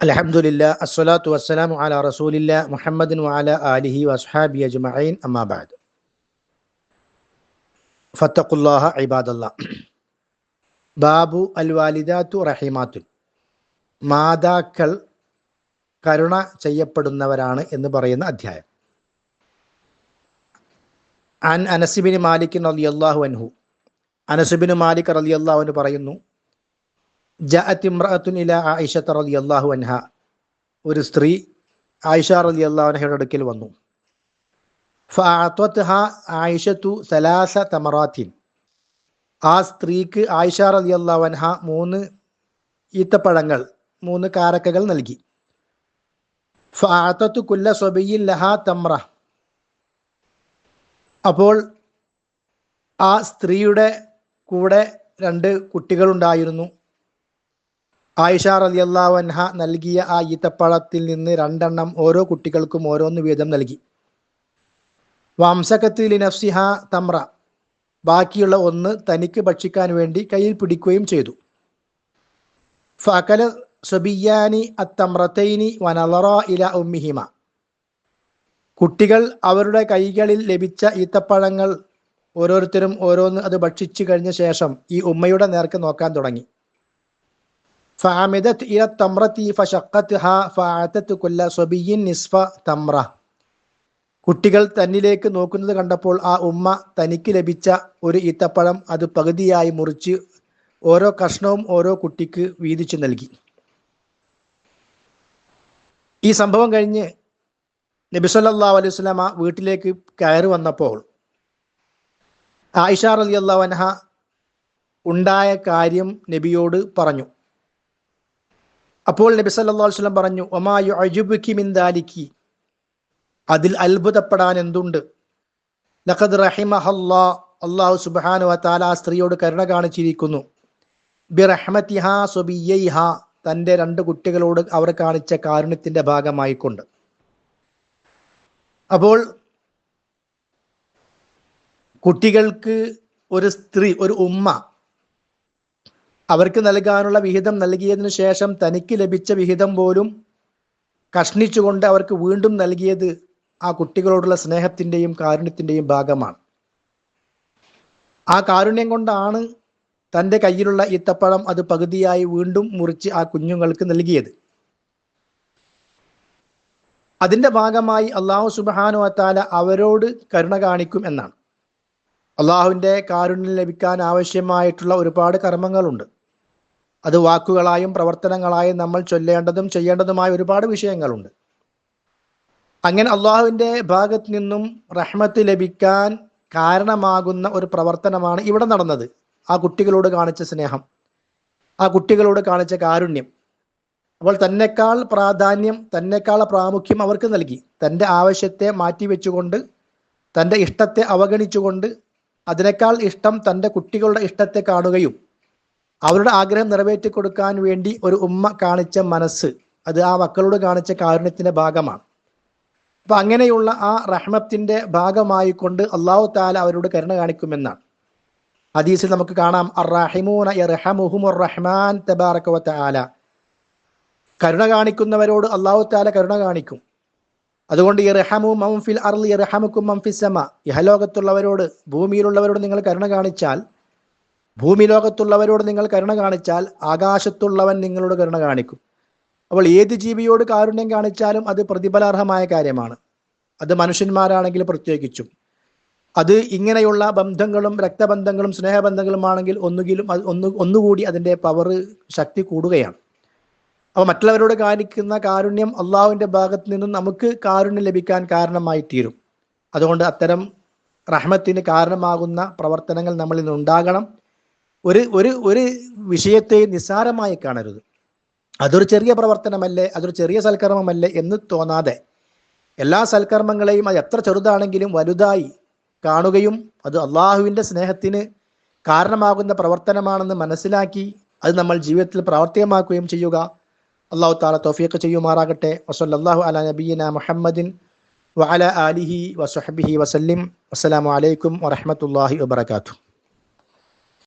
അലഹമുല്ല അസ്വലാത്തു വസ്സലാമു അല റസൂലില്ല മുഹമ്മദിൻ വാല ആലിഹി വസ്ഹാബി അജ്മഈൻ അമ്മാബാദ് ഫത്തഖുല്ലാഹ ഇബാദല്ല. ബാബു അൽ വാലിദാത്തു റഹിമാത്തുൻ. മാതാക്കൾ കരുണ ചെയ്യപ്പെടുന്നവരാണ് എന്ന് പറയുന്ന അധ്യായം. അൻ അനസിബിന് മാലിക് റളിയല്ലാഹു അൻഹു. അനസുബിന് മാലിക് റളിയല്ലാഹു അൻഹു പറയുന്നു ജഅത്ത് ഇമ്രഅത്തുൻ ഇല ആയിഷ റളിയല്ലാഹു അൻഹ. ഒരു സ്ത്രീ ആയിഷ റളിയല്ലാഹു അൻഹയുടെ അടുക്കൽ വന്നു. ഫഅഅത്വത്ഹ ആയിഷത്തു സലാസ തമറാത്തിൻ. ആ സ്ത്രീക്ക് ആയിഷ റളിയല്ലാഹു അൻഹ മൂന്ന് ഈത്തപ്പഴങ്ങൾ മൂന്ന് കാരക്കകൾ നൽകി. ഫഅഅതത്തു കുല്ല സ്വബിയിൻ ലഹാ തമ്ര അപ്പോൾ ആ സ്ത്രീയുടെ കൂടെ രണ്ട് കുട്ടികളുണ്ടായിരുന്നു. ആയിഷ റളിയല്ലാഹു അൻഹ നൽകിയ ആ ഈത്തപ്പഴത്തിൽ നിന്ന് രണ്ടെണ്ണം ഓരോ കുട്ടികൾക്കും ഓരോന്ന് വീതം നൽകി. വംസകത്തിൽ നഫ്സിഹ തമ്ര. ബാക്കിയുള്ള ഒന്ന് തനിക്ക് ഭക്ഷിക്കാൻ വേണ്ടി കയ്യിൽ പിടിക്കുകയും ചെയ്തു. ഫകല സബിയാനി അത്തമ്രത്തൈനി വനലറ ഇല ഉമ്മിഹിമ. കുട്ടികൾ അവരുടെ കൈകളിൽ ലഭിച്ച ഈത്തപ്പഴങ്ങൾ ഓരോരുത്തരും ഓരോന്ന് അത് ഭക്ഷിച്ചു കഴിഞ്ഞ ശേഷം ഈ ഉമ്മയുടെ നേർക്ക് നോക്കാൻ തുടങ്ങി. فعمدت إلى التمرة فشقتها فأعطت كل صبي نصف تمرة കുട്ടികൾ തന്നിലേക്ക് നോക്കുന്നത് കണ്ടപ്പോൾ ആ ഉമ്മ തനിക്ക് ലഭിച്ച ഒരു ഈത്തപ്പഴം അത് പകുതിയായി മുറിച്ച് ഓരോ കഷ്ണവും ഓരോ കുട്ടിക്ക് വീതിച്ചു നൽകി ഈ സംഭവം കഴിഞ്ഞ് നബി സല്ലാ അലൈഹി സ്വലാമ വീട്ടിലേക്ക് കയറി വന്നപ്പോൾ ആയിഷ റലി അള്ളാഹു അൻഹ ഉണ്ടായ കാര്യം നബിയോട് പറഞ്ഞു അപ്പോൾ നബി അലൈഹി വസല്ലം പറഞ്ഞു ഒമായു അജുബുക്കി മിന്ദാലിക്കി അതിൽ അത്ഭുതപ്പെടാൻ എന്തുണ്ട്? ലഖദ് റഹിമഹല്ലാ അള്ളാഹു സുബാനു വതആല ആ സ്ത്രീയോട് കരുണ കാണിച്ചിരിക്കുന്നു. സുബിയൈഹ തന്റെ രണ്ട് കുട്ടികളോട് അവർ കാണിച്ച കാരുണ്യത്തിന്റെ ഭാഗമായിക്കൊണ്ട്. അപ്പോൾ കുട്ടികൾക്ക് ഒരു സ്ത്രീ ഒരു ഉമ്മ അവർക്ക് നൽകാനുള്ള വിഹിതം നൽകിയതിനു ശേഷം തനിക്ക് ലഭിച്ച വിഹിതം പോലും കഷ്ണിച്ചുകൊണ്ട് അവർക്ക് വീണ്ടും നൽകിയത് ആ കുട്ടികളോടുള്ള സ്നേഹത്തിന്റെയും കാരുണ്യത്തിന്റെയും ഭാഗമാണ്. ആ കാരുണ്യം കൊണ്ടാണ് തന്റെ കയ്യിലുള്ള ഈത്തപ്പഴം അത് പകുതിയായി വീണ്ടും മുറിച്ച് ആ കുഞ്ഞുങ്ങൾക്ക് നൽകിയത്. അതിന്റെ ഭാഗമായി അള്ളാഹു സുബാനു അത്താല അവരോട് കരുണ കാണിക്കും എന്നാണ്. അള്ളാഹുവിന്റെ കാരുണ്യം ലഭിക്കാൻ ആവശ്യമായിട്ടുള്ള ഒരുപാട് കർമ്മങ്ങളുണ്ട്. അത് വാക്കുകളായും പ്രവർത്തനങ്ങളായും നമ്മൾ ചൊല്ലേണ്ടതും ചെയ്യേണ്ടതുമായ ഒരുപാട് വിഷയങ്ങളുണ്ട്. അങ്ങനെ അള്ളാഹുവിന്റെ ഭാഗത്ത് നിന്നും റഹ്മത്ത് ലഭിക്കാൻ കാരണമാകുന്ന ഒരു പ്രവർത്തനമാണ് ഇവിടെ നടന്നത്. ആ കുട്ടികളോട് കാണിച്ച സ്നേഹം ആ കുട്ടികളോട് കാണിച്ച കാരുണ്യം. അപ്പോൾ തന്നെക്കാൾ പ്രാധാന്യം തന്നെക്കാൾ പ്രാമുഖ്യം അവർക്ക് നൽകി. തന്റെ ആവശ്യത്തെ മാറ്റിവെച്ചുകൊണ്ട് തന്റെ ഇഷ്ടത്തെ അവഗണിച്ചുകൊണ്ട് അതിനേക്കാൾ ഇഷ്ടം തന്റെ കുട്ടികളുടെ ഇഷ്ടത്തെ കാണുകയും അവരുടെ ആഗ്രഹം നിറവേറ്റി കൊടുക്കാൻ വേണ്ടി ഒരു ഉമ്മ കാണിച്ച മനസ്സ് അത് ആ മക്കളോട് കാണിച്ച കാരുണ്യത്തിന്റെ ഭാഗമാണ്. അപ്പൊ അങ്ങനെയുള്ള ആ റഹ്മത്തിന്റെ ഭാഗമായി കൊണ്ട് അള്ളാഹു താല അവരോട് കരുണ കാണിക്കുമെന്നാണ്. ഹദീസിൽ നമുക്ക് കാണാം റഹ്മാൻ ആല കരുണ കാണിക്കുന്നവരോട് അള്ളാഹു താല കരുണ കാണിക്കും. അതുകൊണ്ട് ഇറഹമു മംഫിൽ ഇറഹമുക്കും ഇഹലോകത്തുള്ളവരോട് ഭൂമിയിലുള്ളവരോട് നിങ്ങൾ കരുണ കാണിച്ചാൽ ഭൂമി ലോകത്തുള്ളവരോട് നിങ്ങൾ കരുണ കാണിച്ചാൽ ആകാശത്തുള്ളവൻ നിങ്ങളോട് കരുണ കാണിക്കും. അപ്പോൾ ഏത് ജീവിയോട് കാരുണ്യം കാണിച്ചാലും അത് പ്രതിഫലാർഹമായ കാര്യമാണ്. അത് മനുഷ്യന്മാരാണെങ്കിൽ പ്രത്യേകിച്ചും. അത് ഇങ്ങനെയുള്ള ബന്ധങ്ങളും രക്തബന്ധങ്ങളും സ്നേഹബന്ധങ്ങളുമാണെങ്കിൽ ഒന്നുകിലും ഒന്ന് ഒന്നുകൂടി അതിന്റെ പവർ ശക്തി കൂടുകയാണ്. അപ്പോൾ മറ്റുള്ളവരോട് കാണിക്കുന്ന കാരുണ്യം അള്ളാഹുവിന്റെ ഭാഗത്ത് നിന്നും നമുക്ക് കാരുണ്യം ലഭിക്കാൻ കാരണമായി തീരും. അതുകൊണ്ട് അത്തരം റഹ്മത്തിന് കാരണമാകുന്ന പ്രവർത്തനങ്ങൾ നമ്മളിൽ നിന്ന് ഉണ്ടാകണം. ഒരു ഒരു ഒരു വിഷയത്തെ നിസ്സാരമായി കാണരുത്. അതൊരു ചെറിയ പ്രവർത്തനമല്ലേ അതൊരു ചെറിയ സൽക്കർമ്മമല്ലേ എന്ന് തോന്നാതെ എല്ലാ സൽക്കർമ്മങ്ങളെയും അത് എത്ര ചെറുതാണെങ്കിലും വലുതായി കാണുകയും അത് അള്ളാഹുവിന്റെ സ്നേഹത്തിന് കാരണമാകുന്ന പ്രവർത്തനമാണെന്ന് മനസ്സിലാക്കി അത് നമ്മൾ ജീവിതത്തിൽ പ്രാവർത്തികമാക്കുകയും ചെയ്യുക. അള്ളാഹു താല തോഫിയൊക്കെ ചെയ്യുമാറാകട്ടെ. വസല്ലാഹു അല നബീന മുഹമ്മദിൻ വഅല ആലിഹി വസുഹബിഹി വസല്ലിം. അസ്സലാമു അലൈക്കും വറഹമത്തല്ലാഹി വബർക്കാത്തു